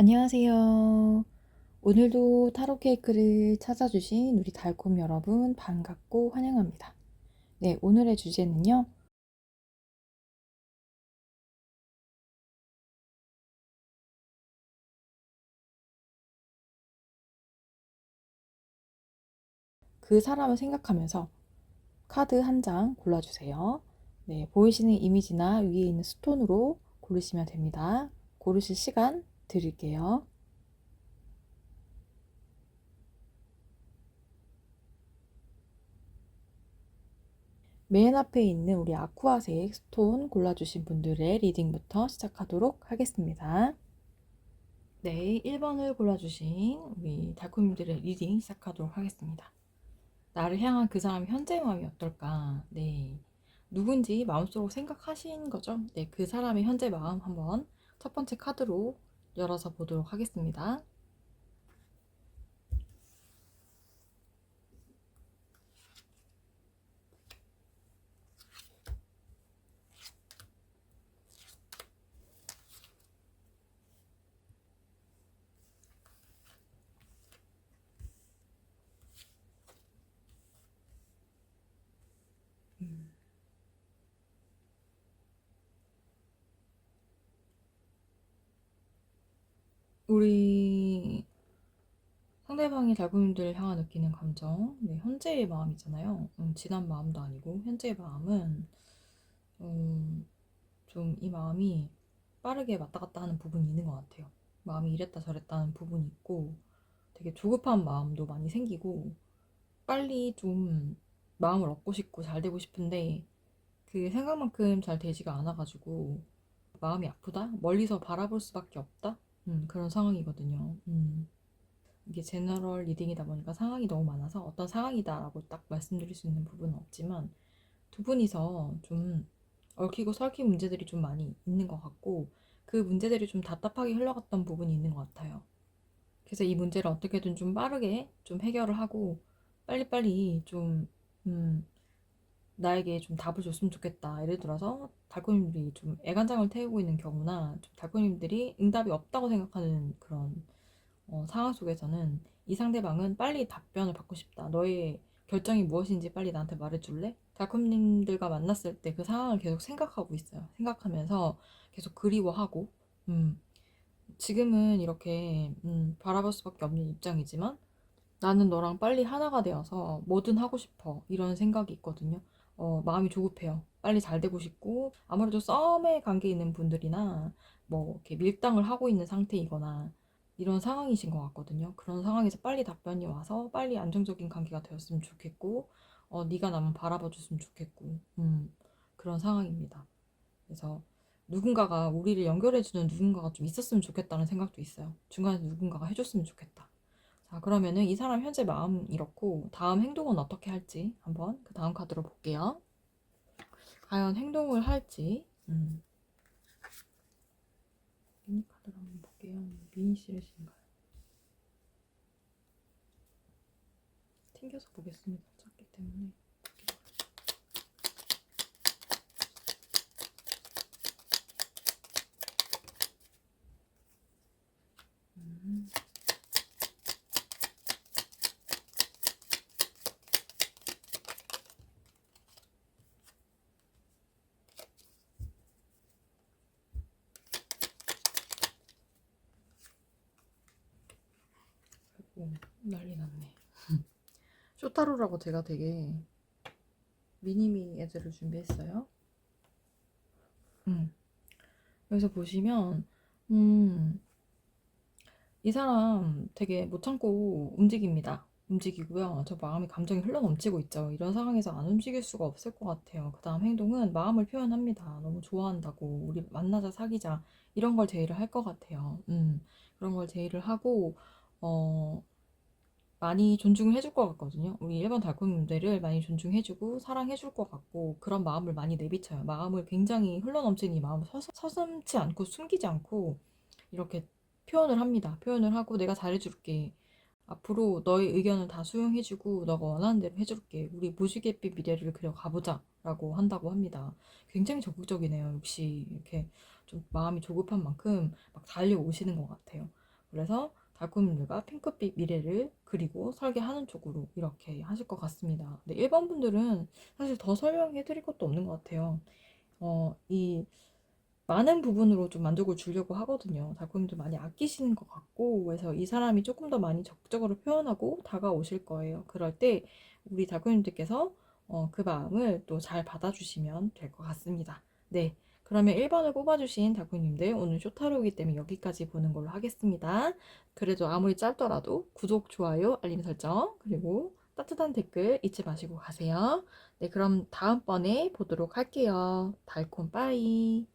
안녕하세요. 오늘도 타로 케이크를 찾아주신 우리 달콤 여러분 반갑고 환영합니다. 네, 오늘의 주제는요. 그 사람을 생각하면서 카드 한 장 골라주세요. 네, 보이시는 이미지나 위에 있는 스톤으로 고르시면 됩니다. 고르실 시간 드릴게요. 맨 앞에 있는 우리 아쿠아색 스톤 골라주신 분들의 리딩부터 시작하도록 하겠습니다. 네, 1번을 골라주신 우리 달콤님들의 리딩 시작하도록 하겠습니다. 나를 향한 그 사람의 현재 마음이 어떨까? 네. 누군지 마음속으로 생각하신 거죠? 네, 그 사람의 현재 마음 한번 첫 번째 카드로 열어서 보도록 하겠습니다. 우리 상대방이 달콤님들을 향한 느끼는 감정, 네, 현재의 마음이잖아요. 음, 지난 마음도 아니고 현재의 마음은 음, 좀 이 마음이 빠르게 왔다 갔다 하는 부분이 있는 것 같아요. 마음이 이랬다 저랬다 하는 부분이 있고 되게 조급한 마음도 많이 생기고 빨리 좀 마음을 얻고 싶고 잘 되고 싶은데 그게 생각만큼 잘 되지가 않아가지고 마음이 아프다? 멀리서 바라볼 수밖에 없다? 음, 그런 상황이거든요. 음. 이게 제너럴 리딩이다 보니까 상황이 너무 많아서 어떤 상황이다라고 딱 말씀드릴 수 있는 부분은 없지만 두 분이서 좀 얽히고 설킨 문제들이 좀 많이 있는 것 같고 그 문제들이 좀 답답하게 흘러갔던 부분이 있는 것 같아요. 그래서 이 문제를 어떻게든 좀 빠르게 좀 해결을 하고 빨리빨리 좀 음, 나에게 좀 답을 줬으면 좋겠다. 예를 들어서 달콤님들이 좀 애간장을 태우고 있는 경우나 좀 달콤님들이 응답이 없다고 생각하는 그런 어, 상황 속에서는 이 상대방은 빨리 답변을 받고 싶다. 너의 결정이 무엇인지 빨리 나한테 말해줄래? 달콤님들과 만났을 때 그 상황을 계속 생각하고 있어요. 생각하면서 계속 그리워하고, 음, 지금은 이렇게 음, 바라볼 수밖에 없는 입장이지만 나는 너랑 빨리 하나가 되어서 뭐든 하고 싶어. 이런 생각이 있거든요. 어, 마음이 조급해요. 빨리 잘 되고 싶고, 아무래도 썸에 관계 있는 분들이나, 뭐, 이렇게 밀당을 하고 있는 상태이거나, 이런 상황이신 것 같거든요. 그런 상황에서 빨리 답변이 와서 빨리 안정적인 관계가 되었으면 좋겠고, 어, 네가 나만 바라봐 줬으면 좋겠고, 음, 그런 상황입니다. 그래서 누군가가 우리를 연결해주는 누군가가 좀 있었으면 좋겠다는 생각도 있어요. 중간에 누군가가 해줬으면 좋겠다. 자, 그러면은 이 사람 현재 마음 이렇고 다음 행동은 어떻게 할지 한번 그 다음 카드로 볼게요. 과연 행동을 할지. 음. 미니 카드로 한번 볼게요. 미니 시리즈인가요? 튕겨서 보겠습니다. 작기 때문에. 음. 아이고, 난리 났네. 쇼 타로라고 제가 되게 미니미 애들을 준비했어요. 음. 여기서 보시면, 음, 이 사람 되게 못 참고 움직입니다. 움직이고요. 저 마음이 감정이 흘러넘치고 있죠. 이런 상황에서 안 움직일 수가 없을 것 같아요. 그 다음 행동은 마음을 표현합니다. 너무 좋아한다고, 우리 만나자, 사귀자, 이런 걸 제의를 할 것 같아요. 음, 그런 걸 제의를 하고, 어, 많이 존중을 해줄 것 같거든요. 우리 일반 달콤님들을 많이 존중해주고 사랑해줄 것 같고 그런 마음을 많이 내비쳐요. 마음을 굉장히 흘러넘치는 이 마음을 서서, 서슴지 않고 숨기지 않고 이렇게 표현을 합니다. 표현을 하고 내가 잘해줄게. 앞으로 너의 의견을 다 수용해주고 너가 원하는 대로 해줄게. 우리 무지갯빛 미래를 그려 가보자. 라고 한다고 합니다. 굉장히 적극적이네요. 역시 이렇게 좀 마음이 조급한 만큼 막 달려오시는 것 같아요. 그래서 달콤님들과 핑크빛 미래를 그리고 설계하는 쪽으로 이렇게 하실 것 같습니다. 근데 1번 분들은 사실 더 설명해 드릴 것도 없는 것 같아요. 어, 이 많은 부분으로 좀 만족을 주려고 하거든요. 달콤님도 많이 아끼시는 것 같고, 그래서 이 사람이 조금 더 많이 적극적으로 표현하고 다가오실 거예요. 그럴 때 우리 달콤님들께서 어, 그 마음을 또 잘 받아주시면 될 것 같습니다. 네. 그러면 1번을 뽑아주신 달콤님들 오늘 쇼타로이기 때문에 여기까지 보는 걸로 하겠습니다. 그래도 아무리 짧더라도 구독, 좋아요, 알림 설정, 그리고 따뜻한 댓글 잊지 마시고 가세요. 네, 그럼 다음번에 보도록 할게요. 달콤 빠이.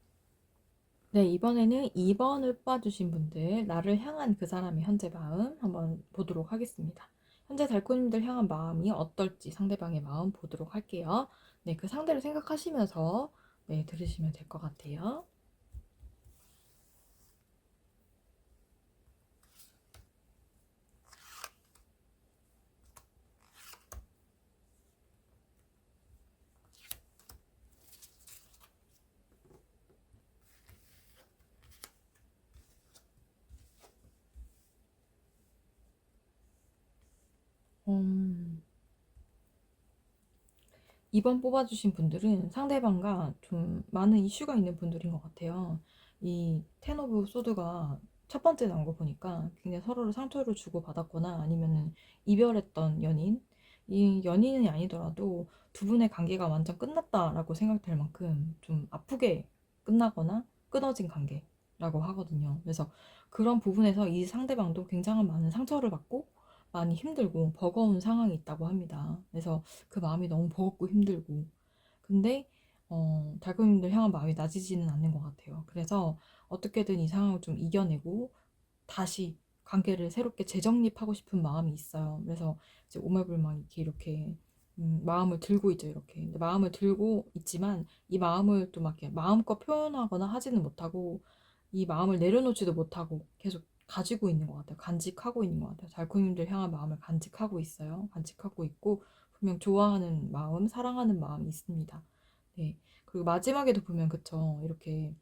네, 이번에는 2번을 뽑아주신 분들, 나를 향한 그 사람의 현재 마음 한번 보도록 하겠습니다. 현재 달콤님들 향한 마음이 어떨지 상대방의 마음 보도록 할게요. 네, 그 상대를 생각하시면서 네, 들으시면 될 것 같아요. 음, 2번 뽑아주신 분들은 상대방과 좀 많은 이슈가 있는 분들인 것 같아요. 이텐 오브 소드가 첫 번째 나온 거 보니까 굉장히 서로를 상처를 주고 받았거나 아니면은 이별했던 연인, 이 연인이 아니더라도 두 분의 관계가 완전 끝났다라고 생각될 만큼 좀 아프게 끝나거나 끊어진 관계라고 하거든요. 그래서 그런 부분에서 이 상대방도 굉장한 많은 상처를 받고 많이 힘들고 버거운 상황이 있다고 합니다. 그래서 그 마음이 너무 버겁고 힘들고. 근데 어, 달콤님들 향한 마음이 낮아지지는 않는 것 같아요. 그래서 어떻게든 이 상황을 좀 이겨내고 다시 관계를 새롭게 재정립하고 싶은 마음이 있어요. 그래서 이제 오매불망 이렇게 이렇게 음, 마음을 들고 있죠, 이렇게. 마음을 들고 있지만 이 마음을 또 막 마음껏 표현하거나 하지는 못하고 이 마음을 내려놓지도 못하고 계속 가지고 있는 것 같아요. 간직하고 있는 것 같아요. 달콤님들 향한 마음을 간직하고 있어요. 간직하고 있고 분명 좋아하는 마음, 사랑하는 마음이 있습니다. 네. 그리고 마지막에도 보면 그쵸 이렇게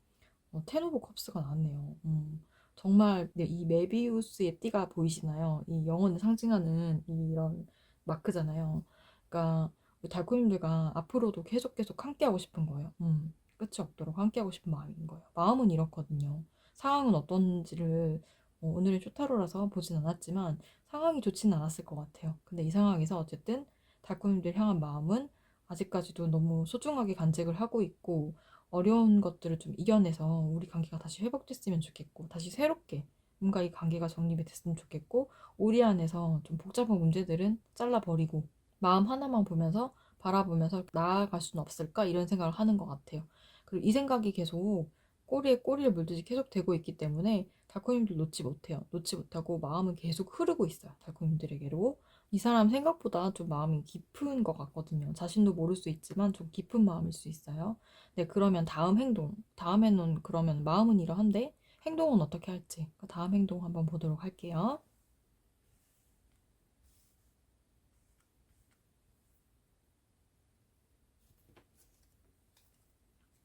어, 텐 오브 컵스가 나왔네요. 음, 정말 네, 이 메비우스의 띠가 보이시나요? 이 영혼을 상징하는 이런 마크잖아요. 그러니까 달콤님들과 앞으로도 계속 계속 함께하고 싶은 거예요. 음, 끝이 없도록 함께하고 싶은 마음인 거예요. 마음은 이렇거든요. 상황은 어떤지를 어, 오늘은 쇼타로라서 보진 않았지만 상황이 좋지는 않았을 것 같아요. 근데 이 상황에서 어쨌든 달콤님들 향한 마음은 아직까지도 너무 소중하게 간직을 하고 있고 어려운 것들을 좀 이겨내서 우리 관계가 다시 회복됐으면 좋겠고 다시 새롭게 뭔가 이 관계가 정립이 됐으면 좋겠고 우리 안에서 좀 복잡한 문제들은 잘라버리고 마음 하나만 보면서 바라보면서 나아갈 수는 없을까 이런 생각을 하는 것 같아요. 그리고 이 생각이 계속 꼬리에 꼬리를 물듯이 계속 되고 있기 때문에 달콤님들 놓지 못해요. 놓지 못하고 마음은 계속 흐르고 있어요. 달콤님들에게로. 이 사람 생각보다 좀 마음이 깊은 것 같거든요. 자신도 모를 수 있지만 좀 깊은 마음일 수 있어요. 네, 그러면 다음 행동. 다음에는 그러면 마음은 이러한데 행동은 어떻게 할지. 그 다음 행동 한번 보도록 할게요.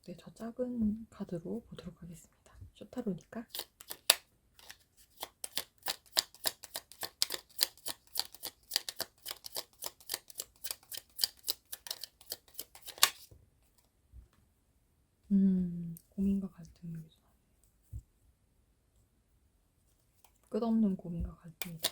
네, 저 작은 카드로 보도록 하겠습니다. 쇼타로니까. 음, 고민과 갈등이 여기서 나네. 끝없는 고민과 갈등이다.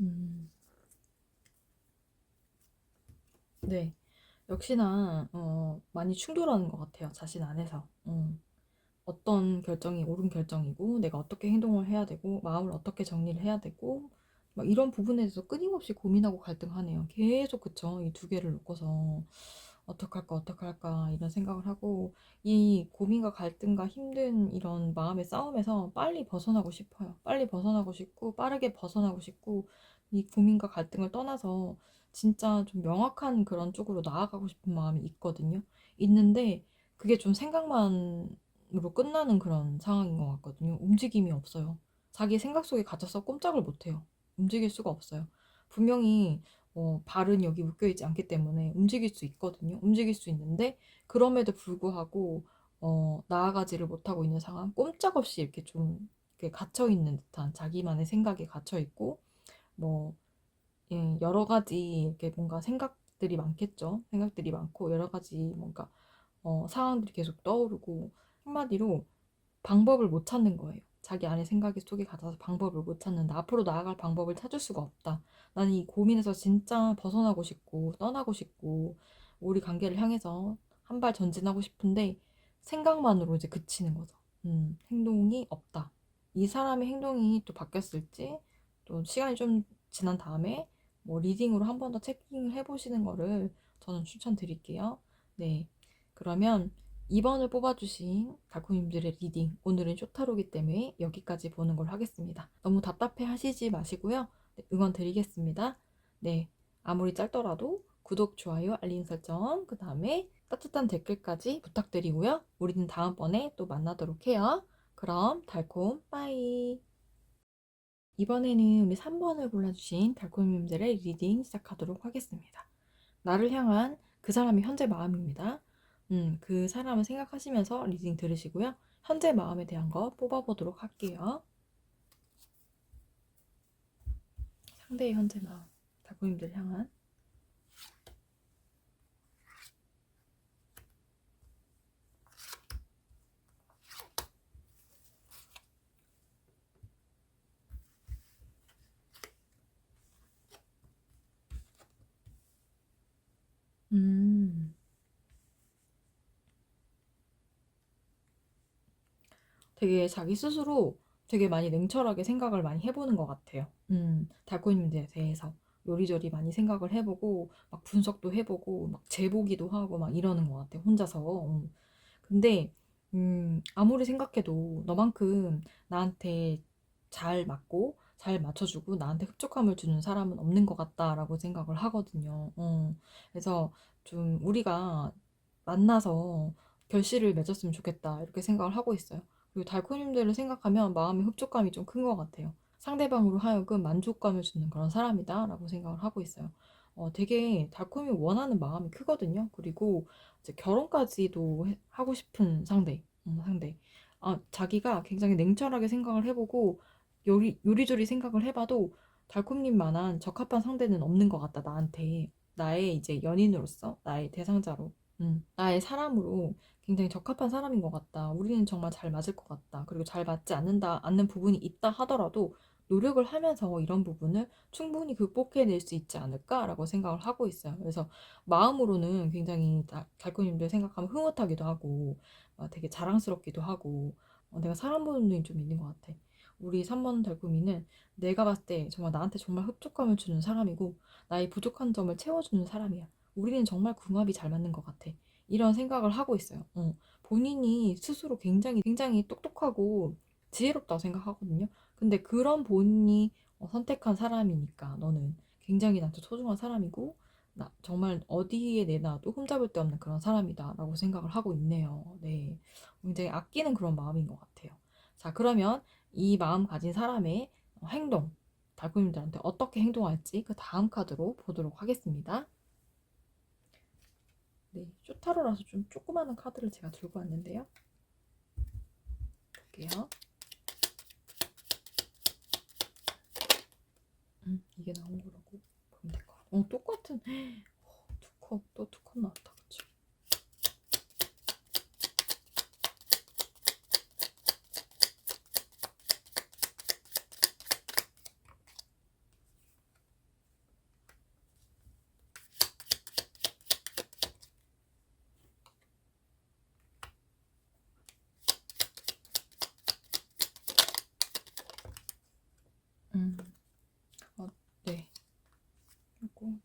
음, 네. 역시나 어, 많이 충돌하는 것 같아요. 자신 안에서. 음, 어떤 결정이 옳은 결정이고 내가 어떻게 행동을 해야 되고 마음을 어떻게 정리를 해야 되고 막 이런 부분에 대해서 끊임없이 고민하고 갈등하네요. 계속 그쵸. 이 두 개를 놓고서 어떡할까 어떡할까 이런 생각을 하고 이 고민과 갈등과 힘든 이런 마음의 싸움에서 빨리 벗어나고 싶어요. 빨리 벗어나고 싶고 빠르게 벗어나고 싶고 이 고민과 갈등을 떠나서 진짜 좀 명확한 그런 쪽으로 나아가고 싶은 마음이 있거든요. 있는데 그게 좀 생각만 으로 끝나는 그런 상황인 것 같거든요. 움직임이 없어요. 자기 생각 속에 갇혀서 꼼짝을 못 해요. 움직일 수가 없어요. 분명히 어, 발은 여기 묶여 있지 않기 때문에 움직일 수 있거든요. 움직일 수 있는데 그럼에도 불구하고 어, 나아가지를 못하고 있는 상황, 꼼짝없이 이렇게 좀 이렇게 갇혀 있는 듯한 자기만의 생각에 갇혀 있고 뭐 예, 여러 가지 이렇게 뭔가 생각들이 많겠죠. 생각들이 많고 여러 가지 뭔가 어, 상황들이 계속 떠오르고 한마디로 방법을 못 찾는 거예요. 자기 안에 생각이 속에 갇혀서 방법을 못 찾는다. 앞으로 나아갈 방법을 찾을 수가 없다. 나는 이 고민에서 진짜 벗어나고 싶고 떠나고 싶고 우리 관계를 향해서 한 발 전진하고 싶은데 생각만으로 이제 그치는 거죠. 음, 행동이 없다. 이 사람의 행동이 또 바뀌었을지 또 시간이 좀 지난 다음에 뭐 리딩으로 한 번 더 체킹을 해보시는 거를 저는 추천드릴게요. 네. 그러면 2번을 뽑아주신 달콤님들의 리딩 오늘은 쇼타로기 때문에 여기까지 보는 걸 하겠습니다. 너무 답답해 하시지 마시고요. 네, 응원 드리겠습니다. 네. 아무리 짧더라도 구독, 좋아요, 알림 설정, 그 다음에 따뜻한 댓글까지 부탁드리고요. 우리는 다음번에 또 만나도록 해요. 그럼 달콤 빠이. 이번에는 우리 3번을 골라주신 달콤님들의 리딩 시작하도록 하겠습니다. 나를 향한 그 사람의 현재 마음입니다. 음, 그 사람을 생각하시면서 리딩 들으시고요. 현재 마음에 대한 거 뽑아보도록 할게요. 상대의 현재 마음, 달콤님들 향한 되게 자기 스스로 되게 많이 냉철하게 생각을 많이 해보는 것 같아요. 음, 달코님들에 대해서 요리조리 많이 생각을 해보고 막 분석도 해보고 막 재보기도 하고 막 이러는 것 같아요. 혼자서. 음. 근데 음, 아무리 생각해도 너만큼 나한테 잘 맞고 잘 맞춰주고 나한테 흡족함을 주는 사람은 없는 것 같다라고 생각을 하거든요. 어, 그래서 좀 우리가 만나서 결실을 맺었으면 좋겠다 이렇게 생각을 하고 있어요. 그리고 달코님들을 생각하면 마음의 흡족감이 좀 큰 것 같아요. 상대방으로 하여금 만족감을 주는 그런 사람이다 라고 생각을 하고 있어요. 어, 되게 달콤이 원하는 마음이 크거든요. 그리고 이제 결혼까지도 해- 하고 싶은 상대, 음, 상대. 아, 자기가 굉장히 냉철하게 생각을 해보고 요리, 요리조리 생각을 해봐도 달콤님만한 적합한 상대는 없는 것 같다, 나한테. 나의 이제 연인으로서, 나의 대상자로, 음, 나의 사람으로 굉장히 적합한 사람인 것 같다. 우리는 정말 잘 맞을 것 같다. 그리고 잘 맞지 않는다, 않는 부분이 있다 하더라도 노력을 하면서 이런 부분을 충분히 극복해낼 수 있지 않을까라고 생각을 하고 있어요. 그래서 마음으로는 굉장히 다- 달콤님들 생각하면 흐뭇하기도 하고, 어, 되게 자랑스럽기도 하고, 어, 내가 사람 보는 눈이 좀 있는 것 같아. 우리 3번 달콤이는 내가 봤을 때 정말 나한테 정말 흡족감을 주는 사람이고 나의 부족한 점을 채워주는 사람이야. 우리는 정말 궁합이 잘 맞는 것 같아. 이런 생각을 하고 있어요. 어. 본인이 스스로 굉장히 굉장히 똑똑하고 지혜롭다고 생각하거든요. 근데 그런 본인이 어, 선택한 사람이니까 너는 굉장히 나한테 소중한 사람이고 나 정말 어디에 내놔도 흠잡을 데 없는 그런 사람이다라고 생각을 하고 있네요. 네. 굉장히 아끼는 그런 마음인 것 같아요. 자, 그러면 이 마음 가진 사람의 행동, 달콤님들한테 어떻게 행동할지 그 다음 카드로 보도록 하겠습니다. 네, 쇼타로라서 좀 조그마한 카드를 제가 들고 왔는데요. 볼게요. 음, 이게 나온 거라고 보면 될 것 같아요. 어, 똑같은 어, 두 컵, 또 두 컵 나왔다. 그치? 음, 어, 네. 그리고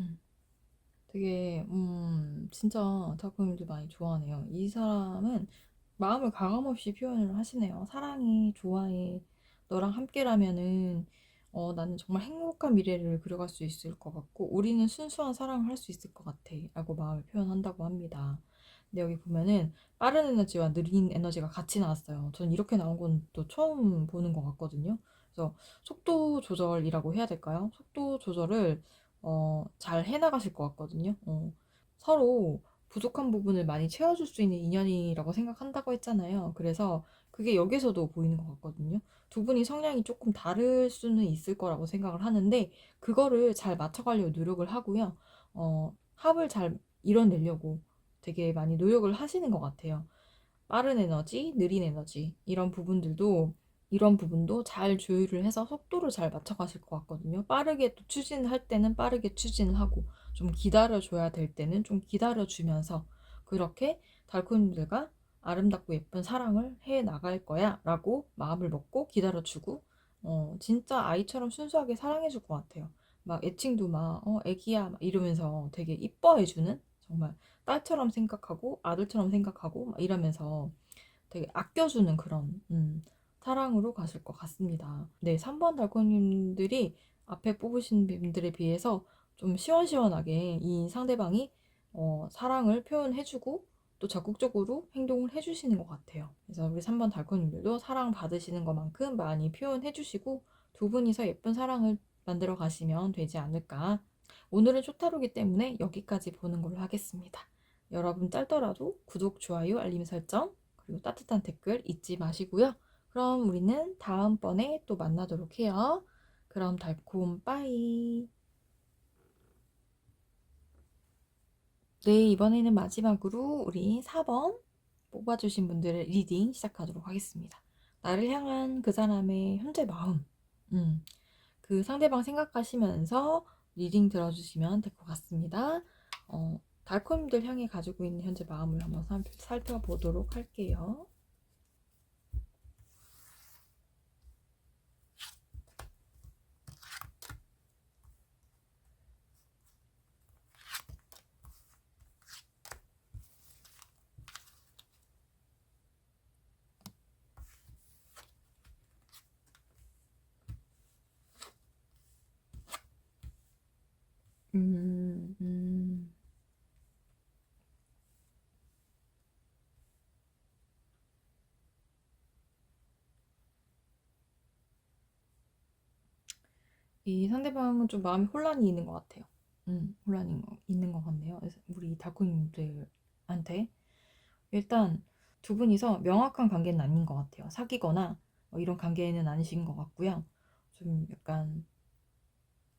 음, 되게 음, 진짜 작품들 많이 좋아하네요. 이 사람은 마음을 가감없이 표현을 하시네요. 사랑해, 좋아해, 너랑 함께라면은 어, 나는 정말 행복한 미래를 그려갈 수 있을 것 같고, 우리는 순수한 사랑을 할 수 있을 것 같아. 라고 마음을 표현한다고 합니다. 근데 여기 보면은 빠른 에너지와 느린 에너지가 같이 나왔어요. 전 이렇게 나온 건 또 처음 보는 것 같거든요. 그래서 속도 조절이라고 해야 될까요? 속도 조절을 어, 잘 해나가실 것 같거든요. 어, 서로 부족한 부분을 많이 채워줄 수 있는 인연이라고 생각한다고 했잖아요. 그래서 그게 여기서도 보이는 것 같거든요. 두 분이 성향이 조금 다를 수는 있을 거라고 생각을 하는데, 그거를 잘 맞춰가려고 노력을 하고요. 어, 합을 잘 이뤄내려고 되게 많이 노력을 하시는 것 같아요. 빠른 에너지, 느린 에너지, 이런 부분들도 이런 부분도 잘 조율을 해서 속도를 잘 맞춰가실 것 같거든요. 빠르게 또 추진할 때는 빠르게 추진을 하고 좀 기다려줘야 될 때는 좀 기다려주면서 그렇게 달코님들과 아름답고 예쁜 사랑을 해 나갈 거야 라고 마음을 먹고 기다려주고 어, 진짜 아이처럼 순수하게 사랑해줄 것 같아요. 막 애칭도 막 어, 애기야 막 이러면서 되게 이뻐해주는 정말 딸처럼 생각하고 아들처럼 생각하고 막 이러면서 되게 아껴주는 그런 음, 사랑으로 가실 것 같습니다. 네, 3번 달코님들이 앞에 뽑으신 분들에 비해서 좀 시원시원하게 이 상대방이 어, 사랑을 표현해주고 또 적극적으로 행동을 해주시는 것 같아요. 그래서 우리 3번 달코님들도 사랑 받으시는 것만큼 많이 표현해주시고 두 분이서 예쁜 사랑을 만들어 가시면 되지 않을까. 오늘은 쇼타로기 때문에 여기까지 보는 걸로 하겠습니다. 여러분 짧더라도 구독, 좋아요, 알림 설정, 그리고 따뜻한 댓글 잊지 마시고요. 그럼 우리는 다음번에 또 만나도록 해요. 그럼 달콤 빠이. 네, 이번에는 마지막으로 우리 4번 뽑아주신 분들의 리딩 시작하도록 하겠습니다. 나를 향한 그 사람의 현재 마음. 음, 그 상대방 생각하시면서 리딩 들어주시면 될 것 같습니다. 어, 달콤님들 향해 가지고 있는 현재 마음을 한번 살펴보도록 할게요. 음, 음. 이 상대방은 좀 마음이 혼란이 있는 것 같아요. 음, 혼란이 있는 것 같네요. 그래서 우리 달콤님들한테 일단 두 분이서 명확한 관계는 아닌 것 같아요. 사귀거나 뭐 이런 관계는 아니신 것 같고요. 좀 약간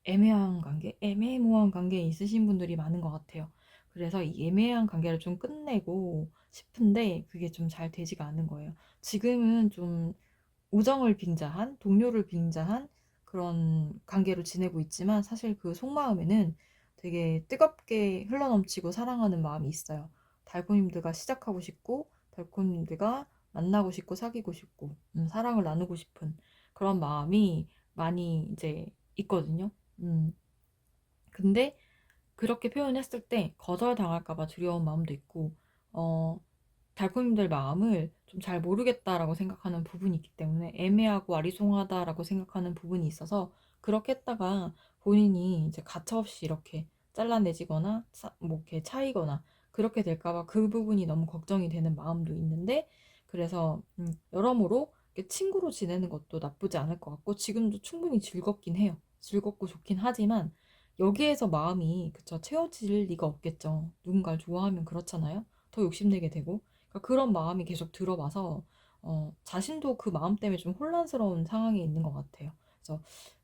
애매한 관계, 애매모호한 관계에 있으신 분들이 많은 것 같아요. 그래서 이 애매한 관계를 좀 끝내고 싶은데 그게 좀 잘 되지가 않는 거예요. 지금은 좀 우정을 빙자한, 동료를 빙자한 그런 관계로 지내고 있지만 사실 그 속마음에는 되게 뜨겁게 흘러넘치고 사랑하는 마음이 있어요. 달코님들과 시작하고 싶고, 달코님들과 만나고 싶고, 사귀고 싶고, 음, 사랑을 나누고 싶은 그런 마음이 많이 이제 있거든요. 음. 근데 그렇게 표현했을 때 거절당할까봐 두려운 마음도 있고, 어, 달콤님들 마음을 좀 잘 모르겠다라고 생각하는 부분이 있기 때문에 애매하고 아리송하다라고 생각하는 부분이 있어서 그렇게 했다가 본인이 이제 가차없이 이렇게 잘라내지거나 뭐 이렇게 차이거나 그렇게 될까봐 그 부분이 너무 걱정이 되는 마음도 있는데 그래서 음, 여러모로 친구로 지내는 것도 나쁘지 않을 것 같고 지금도 충분히 즐겁긴 해요. 즐겁고 좋긴 하지만 여기에서 마음이 그쵸 채워질 리가 없겠죠. 누군가를 좋아하면 그렇잖아요. 더 욕심내게 되고 그러니까 그런 마음이 계속 들어와서 어, 자신도 그 마음 때문에 좀 혼란스러운 상황에 있는 것 같아요. 그래서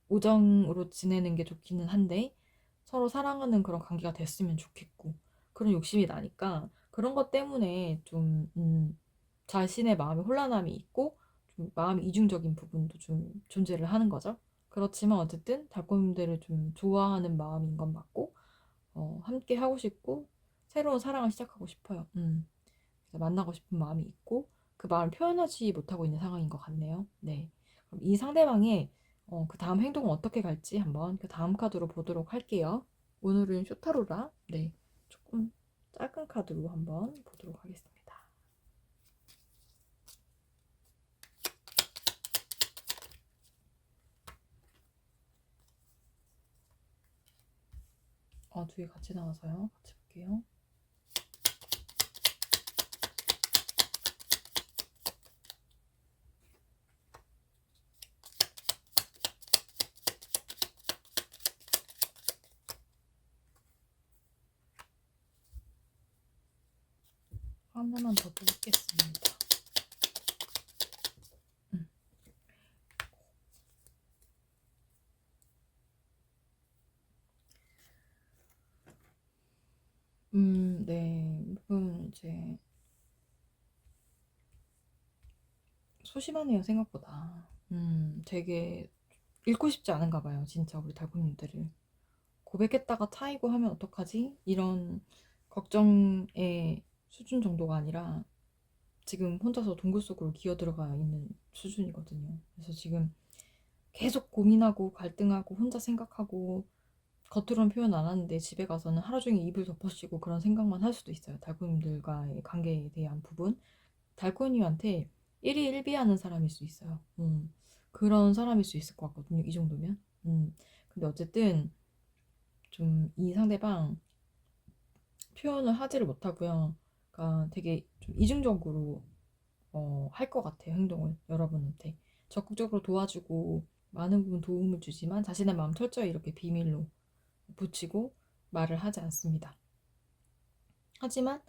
우정으로 지내는 게 좋기는 한데 서로 사랑하는 그런 관계가 됐으면 좋겠고 그런 욕심이 나니까 그런 것 때문에 좀 음, 자신의 마음에 혼란함이 있고 좀 마음이 이중적인 부분도 좀 존재를 하는 거죠. 그렇지만 어쨌든 달콤님들을 좀 좋아하는 마음인 건 맞고 어, 함께 하고 싶고 새로운 사랑을 시작하고 싶어요. 음. 만나고 싶은 마음이 있고 그 마음을 표현하지 못하고 있는 상황인 것 같네요. 네. 그럼 이 상대방의 어, 그 다음 행동은 어떻게 갈지 한번 그 다음 카드로 보도록 할게요. 오늘은 쇼타로라 네 조금 작은 카드로 한번 보도록 하겠습니다. 아, 두 개 같이 나와서요. 같이 볼게요. 하나만 더 뽑겠습니다. 음. 음, 네. 이분 이제 소심하네요, 생각보다. 음, 되게 읽고 싶지 않은가 봐요, 진짜 우리 달콤님들을. 고백했다가 차이고 하면 어떡하지? 이런 걱정의 수준 정도가 아니라 지금 혼자서 동굴 속으로 기어 들어가 있는 수준이거든요. 그래서 지금 계속 고민하고 갈등하고 혼자 생각하고 겉으로는 표현 안 하는데 집에 가서는 하루 종일 입을 덮어씌고 그런 생각만 할 수도 있어요. 달콤님들과의 관계에 대한 부분. 달콤님한테 1위 1비하는 사람일 수 있어요. 음, 그런 사람일 수 있을 것 같거든요. 이 정도면. 음, 근데 어쨌든 좀 이 상대방 표현을 하지를 못하고요. 그러니까 되게 좀 이중적으로 어, 할 것 같아요. 행동을 여러분한테 적극적으로 도와주고 많은 부분 도움을 주지만 자신의 마음 철저히 이렇게 비밀로 붙이고 말을 하지 않습니다. 하지만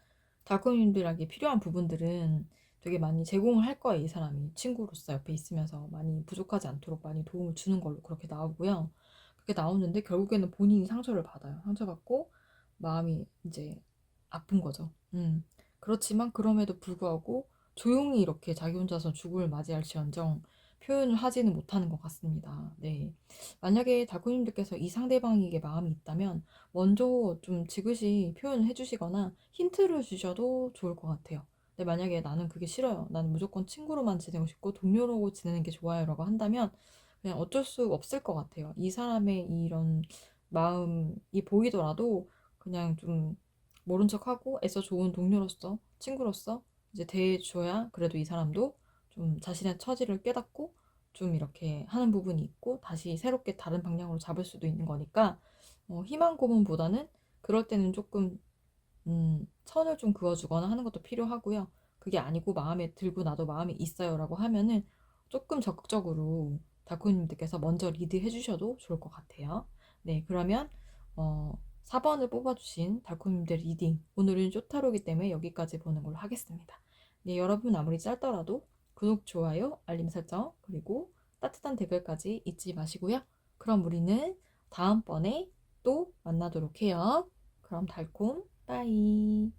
달콤님들에게 필요한 부분들은 되게 많이 제공을 할 거예요. 이 사람이 친구로서 옆에 있으면서 많이 부족하지 않도록 많이 도움을 주는 걸로 그렇게 나오고요. 그렇게 나오는데 결국에는 본인이 상처를 받아요. 상처받고 마음이 이제 아픈 거죠. 음. 그렇지만 그럼에도 불구하고 조용히 이렇게 자기 혼자서 죽음을 맞이할지언정 표현을 하지는 못하는 것 같습니다. 네. 만약에 달코님들께서 이 상대방에게 마음이 있다면 먼저 좀 지그시 표현을 해주시거나 힌트를 주셔도 좋을 것 같아요. 근데 만약에 나는 그게 싫어요. 나는 무조건 친구로만 지내고 싶고 동료로 지내는 게 좋아요. 라고 한다면 그냥 어쩔 수 없을 것 같아요. 이 사람의 이런 마음이 보이더라도 그냥 좀 모른 척하고 애써 좋은 동료로서 친구로서 이제 대해줘야 그래도 이 사람도 좀 자신의 처지를 깨닫고 좀 이렇게 하는 부분이 있고 다시 새롭게 다른 방향으로 잡을 수도 있는 거니까 어, 희망 고문보다는 그럴 때는 조금 음, 선을 좀 그어주거나 하는 것도 필요하고요. 그게 아니고 마음에 들고 나도 마음에 있어요라고 하면은 조금 적극적으로 다쿠님들께서 먼저 리드해 주셔도 좋을 것 같아요. 네, 그러면 어, 4번을 뽑아주신 달콤님들 리딩 오늘은 쇼타로기 때문에 여기까지 보는 걸로 하겠습니다. 네, 여러분 아무리 짧더라도 구독, 좋아요, 알림 설정 그리고 따뜻한 댓글까지 잊지 마시고요. 그럼 우리는 다음번에 또 만나도록 해요. 그럼 달콤 빠이